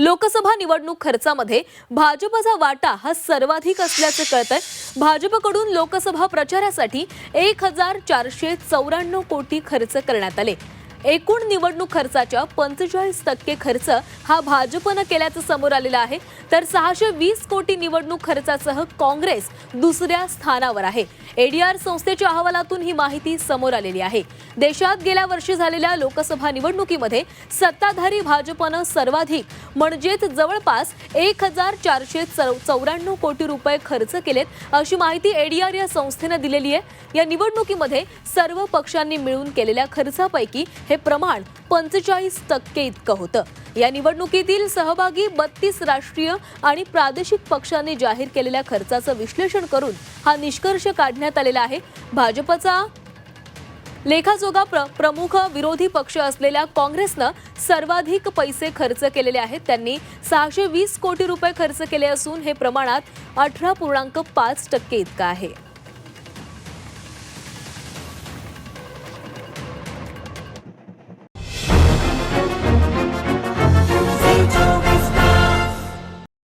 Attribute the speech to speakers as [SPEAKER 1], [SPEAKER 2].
[SPEAKER 1] लोकसभा निवडणूक खर्चामध्ये भाजपचा वाटा हा सर्वाधिक असल्याचं कळतंय. भाजपकडून लोकसभा प्रचारासाठी एक हजार चारशे चौऱ्याण्णव कोटी खर्च करण्यात आले. एकूण निवडणूक खर्चाच्या पंचेचाळीस टक्के खर्च हा भाजपनं केल्याचं समोर आलेलं आहे. तर सहाशे वीस कोटी निवडणूक खर्चासह काँग्रेस दुसऱ्या स्थानावर आहे. एडीआर संस्थेच्या अहवालातून ही माहिती समोर आलेली आहे. देशात गेल्या वर्षी झालेल्या लोकसभा निवडणुकीमध्ये सत्ताधारी भाजपनं सर्वाधिक म्हणजेच जवळपास एक हजार चारशे चौ चौऱ्याण्णव कोटी रुपये खर्च केलेत अशी माहिती एडीआर या संस्थेनं दिलेली आहे. या निवडणुकीमध्ये सर्व पक्षांनी मिळून केलेल्या खर्चापैकी हे प्रमाण पंचेचाळीस टक्के इतकं होतं. या निवडणुकीतील सहभागी बत्तीस राष्ट्रीय आणि प्रादेशिक पक्षांनी जाहीर केलेल्या खर्चाचं विश्लेषण करून हा निष्कर्ष काढण्यात आलेला आहे. भाजपचा लेखाजोगा प्र प्रमुख विरोधी पक्ष असलेल्या काँग्रेसनं सर्वाधिक पैसे खर्च केलेले आहेत. त्यांनी सहाशे वीस कोटी रुपये खर्च केले असून हे प्रमाणात अठरा पूर्णांक पाच टक्के इतकं आहे.